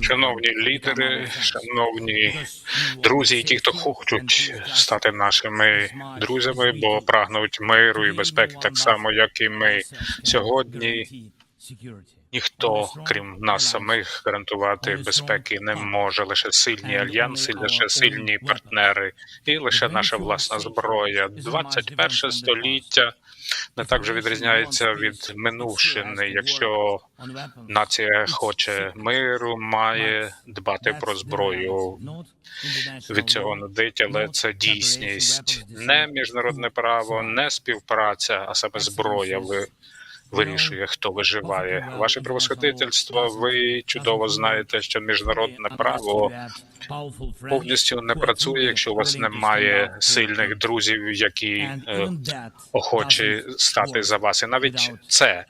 Шановні лідери, шановні друзі, і ті, хто хочуть стати нашими друзями, бо прагнуть миру і безпеки, так само, як і ми. Сьогодні ніхто, крім нас самих, гарантувати безпеки не може. Лише сильні альянси, лише сильні партнери і лише наша власна зброя. 21 століття не так вже відрізняється від минувшини. Якщо нація хоче миру, має дбати про зброю. Від цього нудить, але це дійсність, не міжнародне право, не співпраця, а саме зброя. Ви вирішує, хто виживає. Ваше превосходительство, ви чудово знаєте, що міжнародне право повністю не працює, якщо у вас немає сильних друзів, які е, охочі стати за вас. І навіть це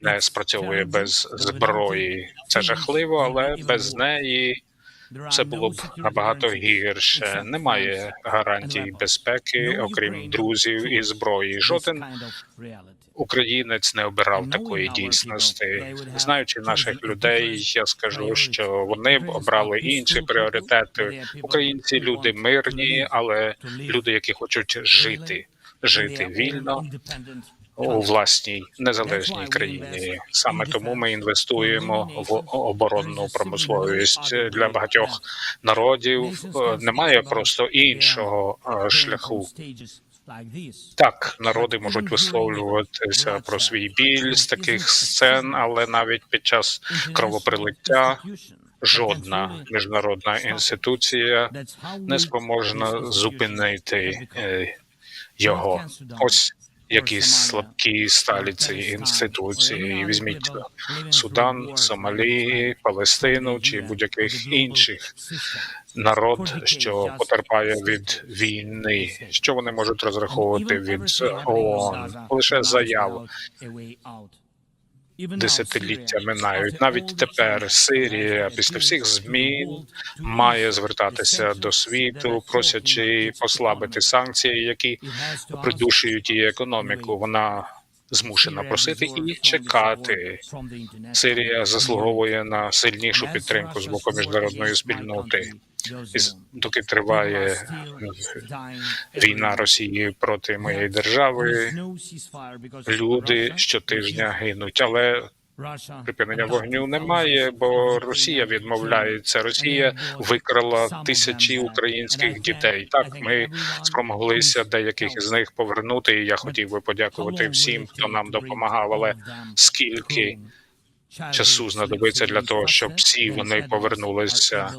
не спрацьовує без зброї. Це жахливо, але без неї це було б набагато гірше. Немає гарантій безпеки, окрім друзів і зброї. Жоден українець не обирав такої дійсності. Знаючи наших людей, я скажу, що вони б обрали інші пріоритети. Українці люди мирні, але люди, які хочуть жити, жити вільно у власній незалежній країні. Саме тому ми інвестуємо в оборонну промисловість для багатьох народів. е, Немає просто іншого е, шляху. Так, народи можуть висловлюватися про свій біль з таких сцен, але навіть під час кровоприлиття жодна міжнародна інституція не спроможна зупинити е, його. Ось які слабкі сталі ці інституції. Візьміть Судан, Сомалі, Палестину чи будь-яких інших народ, що потерпає від війни. Що вони можуть розраховувати від ООН? Лише заяв десятиліття минають. Навіть тепер Сирія після всіх змін має звертатися до світу, просячи послабити санкції, які придушують її економіку. Вона змушена просити і чекати. Сирія заслуговує на сильнішу підтримку з боку міжнародної спільноти. З- доки триває війна Росії проти моєї держави, люди щотижня гинуть, але припинення вогню немає, бо Росія відмовляється. Росія викрала тисячі українських дітей. Так, ми спромоглися деяких із них повернути. І я хотів би подякувати всім, хто нам допомагав. Але скільки часу знадобиться для того, щоб всі вони повернулися?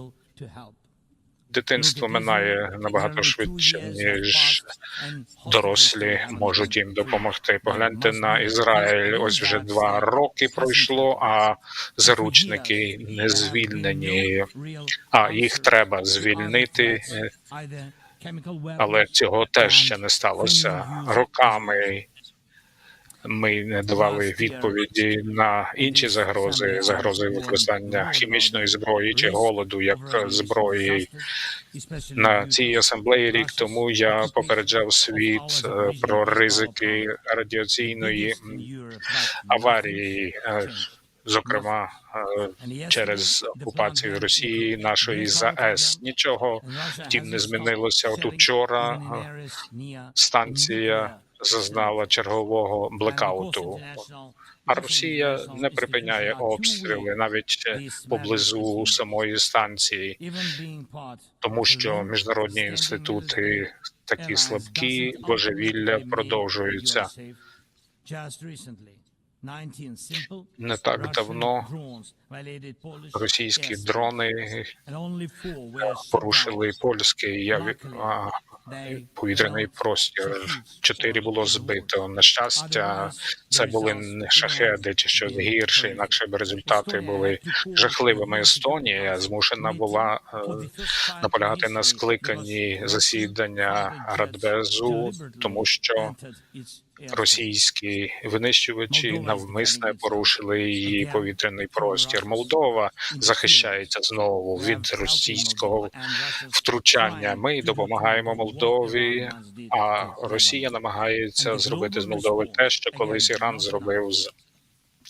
Дитинство минає набагато швидше, ніж дорослі можуть їм допомогти. Погляньте на Ізраїль. Ось вже два роки пройшло, а заручники не звільнені. А їх треба звільнити, е, але цього теж ще не сталося. Роками ми не давали відповіді на інші загрози, загрози використання хімічної зброї чи голоду як зброї. На цій асамблеї рік тому я попереджав світ е, про ризики радіаційної аварії, е, зокрема е, через окупацію Росії нашої ЗАЕС. Нічого втім не змінилося. От учора станція зазнала чергового блекауту. А Росія не припиняє обстріли навіть поблизу самої станції, тому що міжнародні інститути такі слабкі, божевілля продовжуються. Не так давно Російські дрони порушили польський я- повітряний простір. Чотири було збито. На щастя, це були не шахеди чи щось гірше, інакше б результати були жахливими. Естонія змушена була е, наполягати на скликанні засідання Радбезу, тому що російські винищувачі навмисне порушили її повітряний простір. Молдова захищається знову від російського втручання. Ми допомагаємо Молдові, а Росія намагається зробити з Молдови те, що колись Іран зробив з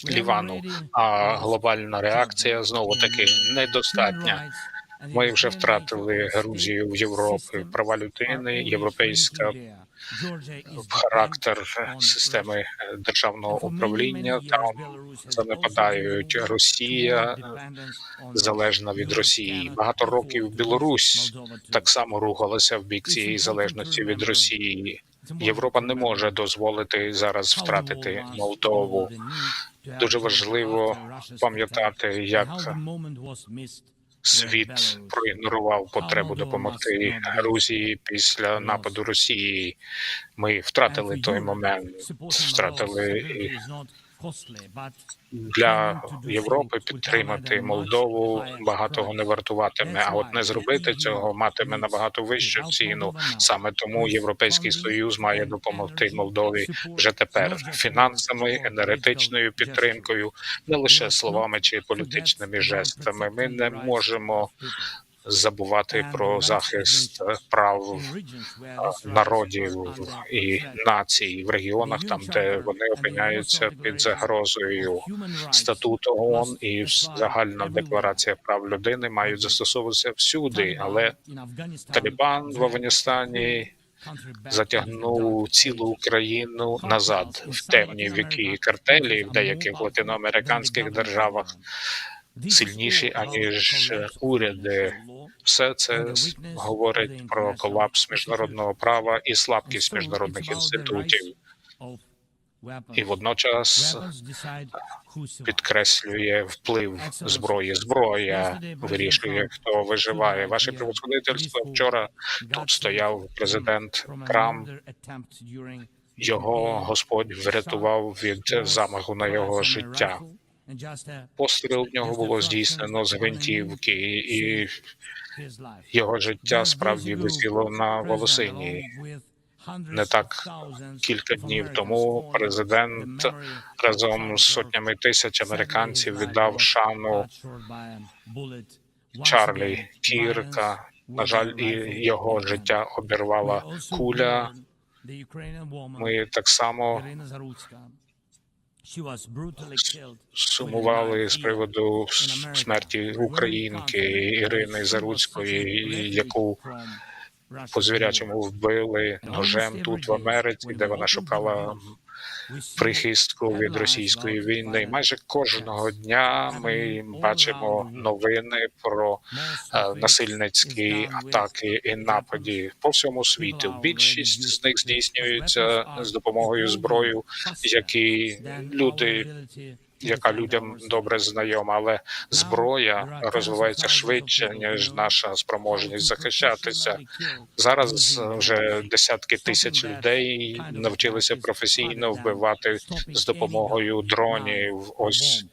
Лівану. А глобальна реакція знову таки недостатня. Ми вже втратили Грузію в Європі, права людини, європейська характер системи державного управління. Там занепадають Росія, залежна від Росії. Багато років Білорусь так само рухалася в бік цієї залежності від Росії. Європа не може дозволити зараз втратити Молдову. Дуже важливо пам'ятати, як світ проігнорував потребу допомогти Грузії після нападу Росії. Ми втратили той момент, втратили для Європи підтримати Молдову багатого не вартуватиме. А от не зробити цього матиме набагато вищу ціну. Саме тому Європейський Союз має допомогти Молдові вже тепер фінансами, енергетичною підтримкою, не лише словами чи політичними жестами. Ми не можемо забувати про захист прав народів і націй в регіонах, там де вони опиняються під загрозою. Статут ООН і загальна декларація прав людини мають застосовуватися всюди, але Талібан в Афганістані затягнув цілу Україну назад в темні віки картелі в деяких латиноамериканських державах сильніші аніж уряди. Все це говорить про колапс міжнародного права і слабкість міжнародних інститутів, і водночас підкреслює вплив зброї. Зброя вирішує, хто виживає. Ваше превосходительство вчора тут стояв президент Трамп. Його Господь врятував від замаху на його життя. Постріл в нього було здійснено з гвинтівки, і його життя справді висіло на волосині. Не так кілька днів тому президент разом з сотнями тисяч американців віддав шану Чарлі Кірка. На жаль, і його життя обірвала куля. Ми так само сумували з приводу смерті українки Ірини Заруцької, яку по звірячому вбили ножем тут в Америці, де вона шукала прихистку від російської війни. Майже кожного дня ми бачимо новини про е, насильницькі атаки і нападі по всьому світу. Більшість з них здійснюється з допомогою зброї, які люди. Яка людям добре знайома, але зброя розвивається швидше ніж наша спроможність захищатися. Зараз вже десятки тисяч людей навчилися професійно вбивати з допомогою дронів. Ось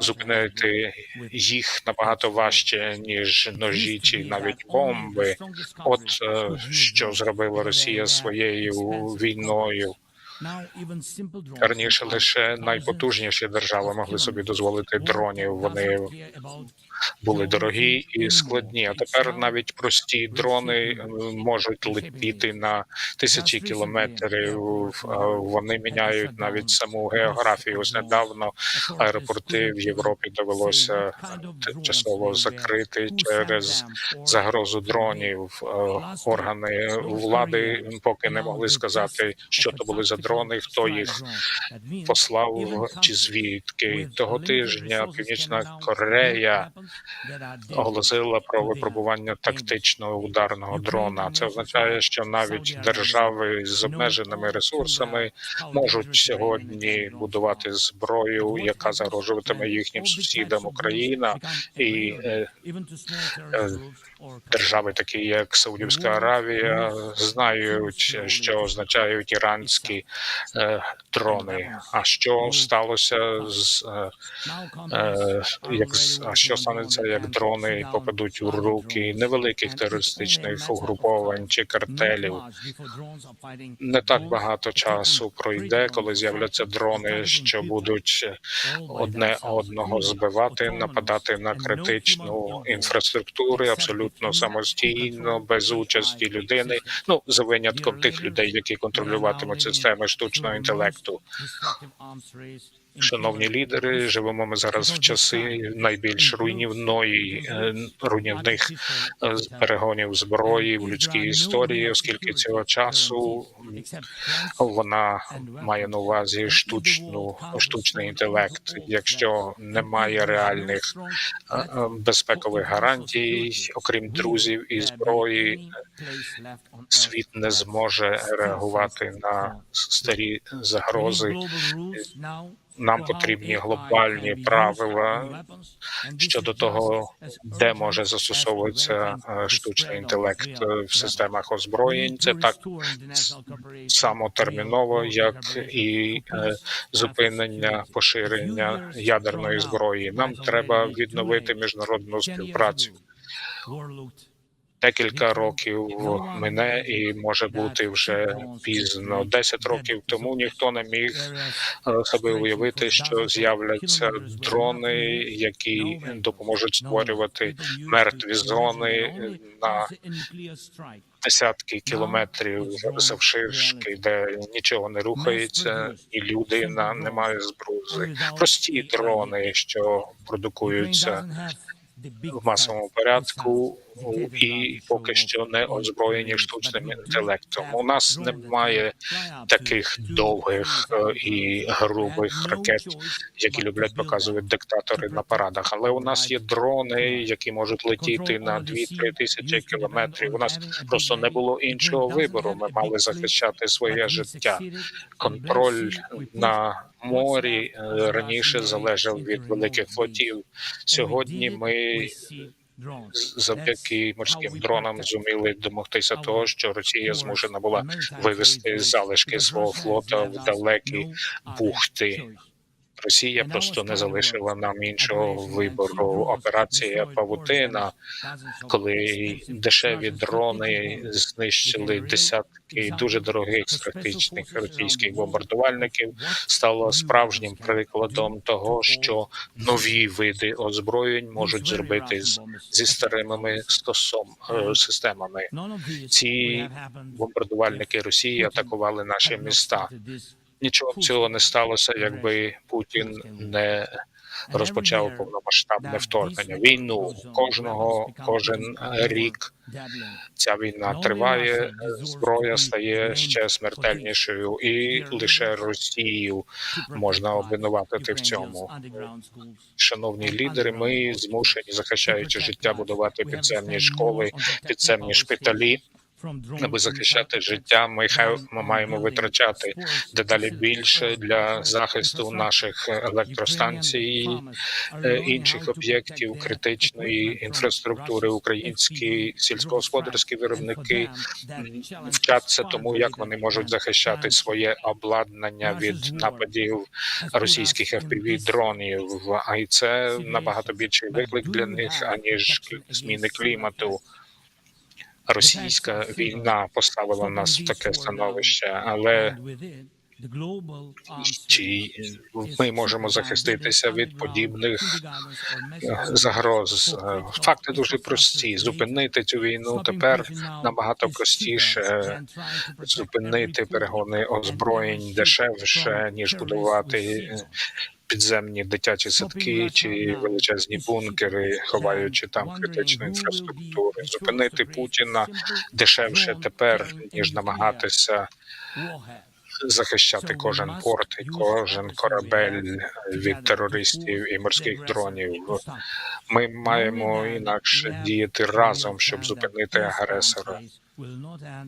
зупинити їх набагато важче ніж ножі чи навіть бомби. От е, що зробила Росія своєю війною. Раніше лише найпотужніші держави могли собі дозволити дронів. Вони були дорогі і складні. А тепер навіть прості дрони е, можуть летіти на тисячі кілометрів. Вони міняють навіть саму географію. Ось недавно аеропорти в Європі довелося тимчасово закрити через загрозу дронів. Е, Органи влади поки не могли сказати, що то були за дрони, хто їх послав чи звідки того тижня. Північна Корея оголосила про випробування тактичного ударного дрона. Це означає, що навіть держави з обмеженими ресурсами можуть сьогодні будувати зброю, яка загрожуватиме їхнім сусідам Україна і е, е, держави, такі як Саудівська Аравія, знають, що означають іранські е, дрони. А що сталося з е, е, як а що станеться, як дрони попадуть у руки невеликих терористичних угруповань чи картелів? Не так багато часу пройде, коли з'являться дрони, що будуть одне одного збивати, нападати на критичну інфраструктуру абсолютно самостійно, без участі людини. Ну за винятком тих людей, які контролюватимуть системи штучного інтелекту. Шановні лідери, живемо ми зараз в часи найбільш руйнівної е, руйнівних е, перегонів зброї в людській історії, оскільки цього часу вона має на увазі штучну штучний інтелект. Якщо немає реальних е, безпекових гарантій, окрім друзів і зброї, світ не зможе реагувати на старі загрози. Нам потрібні глобальні правила щодо того, де може застосовуватися е, штучний інтелект е, в системах озброєнь. Це так само терміново, як і е, зупинення поширення ядерної зброї. Нам треба відновити міжнародну співпрацю. Декілька років мине, і може бути вже пізно. Десять років тому ніхто не міг е, собі уявити, що з'являться дрони, які допоможуть створювати мертві зони на десятки кілометрів завширшки, де нічого не рухається, і людина не має збрузи. Прості дрони, що продукуються в масовому порядку і поки що не озброєні штучним інтелектом. У нас немає таких довгих е, і грубих ракет, які люблять показувати диктатори на парадах. Але у нас є дрони, які можуть летіти на 2-3 тисячі кілометрів. У нас просто не було іншого вибору. Ми мали захищати своє життя. Контроль на морі е, раніше залежав від великих флотів. Сьогодні ми завдяки морським дронам зуміли домогтися того, що Росія змушена була вивести залишки свого флота в далекі бухти. Росія просто не залишила нам іншого вибору. Операція Павутина, коли дешеві дрони знищили десятки дуже дорогих стратегічних російських бомбардувальників, стало справжнім прикладом того, що нові види озброєнь можуть зробити з, зі старими стосом е, системами. Ці бомбардувальники Росії атакували наші міста. Нічого б цього не сталося, якби Путін не розпочав повномасштабне вторгнення. Війну кожного кожен рік ця війна триває. Зброя стає ще смертельнішою, і лише Росію можна обвинуватити в цьому. Шановні лідери, ми змушені захищаючи життя, будувати підземні школи, підземні шпиталі. Аби захищати життя, ми хай ми маємо витрачати дедалі більше для захисту наших електростанцій, е, інших об'єктів критичної інфраструктури. Українські сільськогосподарські виробники вчаться тому, як вони можуть захищати своє обладнання від нападів російських fpv дронів. А і це набагато більший виклик для них аніж зміни клімату. Російська війна поставила нас в таке становище, але чи ми можемо захиститися від подібних е, загроз? Е, Факти дуже прості. Зупинити цю війну тепер набагато простіше. Зупинити перегони озброєнь дешевше ніж будувати підземні дитячі садки чи величезні бункери, ховаючи там критичну інфраструктуру. Зупинити Путіна дешевше тепер ніж намагатися захищати кожен порт і кожен корабель від терористів і морських дронів. Ми маємо інакше діяти разом, щоб зупинити агресора.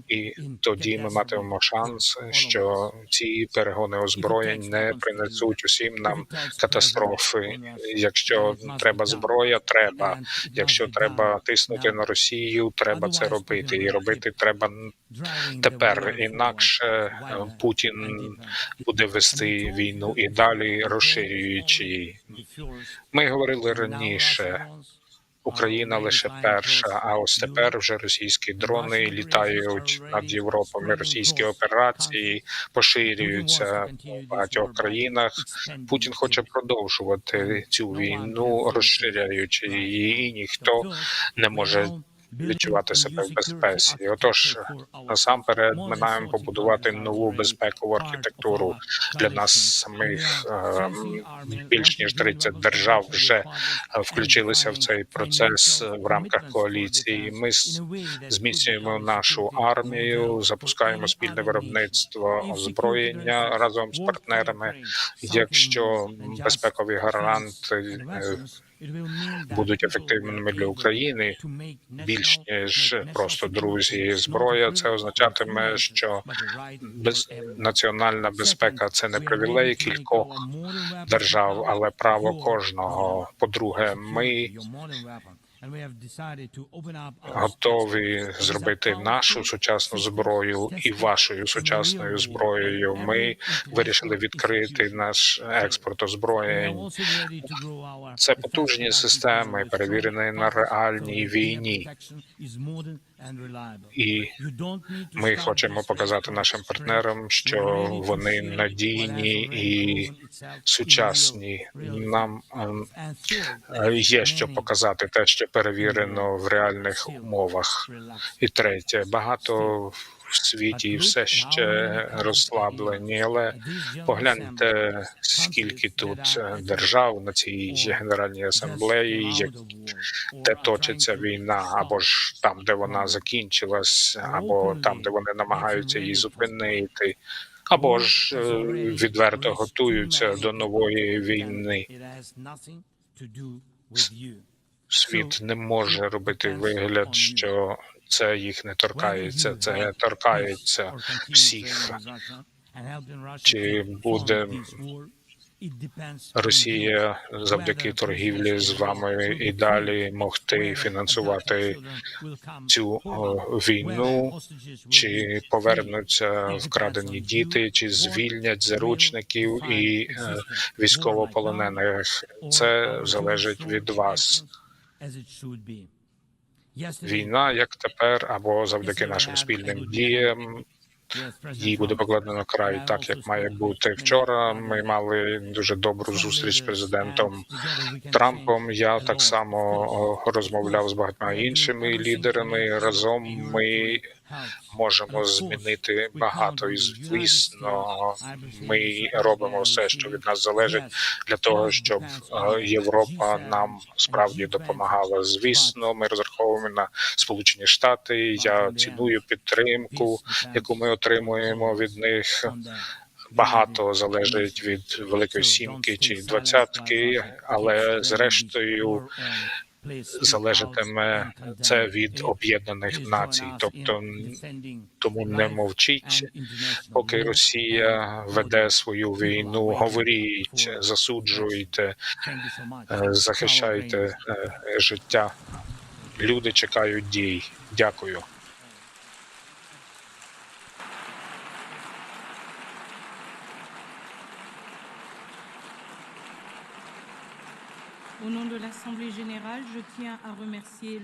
І тоді ми матимемо шанс, що ці перегони озброєнь не принесуть усім нам катастрофи. Якщо треба зброя, треба. Якщо треба тиснути на Росію, треба це робити. І робити треба тепер. Інакше е, Путін буде вести війну і далі розширюючи її. Ми говорили раніше. Україна лише перша, а ось тепер вже російські дрони літають над Європою. Російські операції поширюються в багатьох країнах. Путін хоче продовжувати цю війну, розширяючи її, ніхто не може відчувати себе в безпеці. Отож, насамперед, ми маємо побудувати нову безпекову архітектуру для нас самих. Е, Більш ніж 30 держав вже е, включилися в цей процес в рамках коаліції. Ми зміцнюємо нашу армію, запускаємо спільне виробництво озброєння разом з партнерами. Якщо безпекові гаранти е, будуть ефективними для України, більш ніж просто друзі. Зброя це означатиме, що без національна безпека це не привілей кількох держав, але право кожного. По-друге, ми готові зробити нашу сучасну зброю і вашою сучасною зброєю. Ми вирішили відкрити наш експорт озброєнь. Це потужні системи, перевірені на реальній війні. І ми хочемо показати нашим партнерам, що вони надійні і сучасні. Нам ем, е, є що показати те, що перевірено в реальних умовах. І третє, багато в світі все ще розслаблені, але погляньте, скільки тут е, держав на цій генеральній асамблеї, як де точиться війна, або ж там, де вона закінчилась, або там, де вони намагаються її зупинити, або ж е, відверто готуються до нової війни. Світ не може робити вигляд, що це їх не торкається. Це торкається всіх. Чи буде Росія завдяки торгівлі з вами і далі могти фінансувати цю війну, чи повернуться вкрадені діти, чи звільнять заручників і е, військовополонених? Це залежить від вас. Війна, як тепер, або завдяки нашим спільним діям, їй буде покладено край так, як має бути. Вчора ми мали дуже добру зустріч з президентом Трампом. Я так само розмовляв з багатьма іншими лідерами. Разом ми можемо змінити багато, і звісно, ми робимо все, що від нас залежить, для того, щоб е, Європа нам справді допомагала. Звісно, ми розраховуємо на Сполучені Штати. Я ціную підтримку, яку ми отримуємо від них. Багато залежить від великої сімки чи двадцятки, але зрештою залежатиме це від об'єднаних націй. Тобто тому не мовчіть, поки Росія веде свою війну. Говоріть, засуджуйте, е, захищайте е, життя. Люди чекають дій. Дякую. Au nom de l'Assemblée générale, je tiens à remercier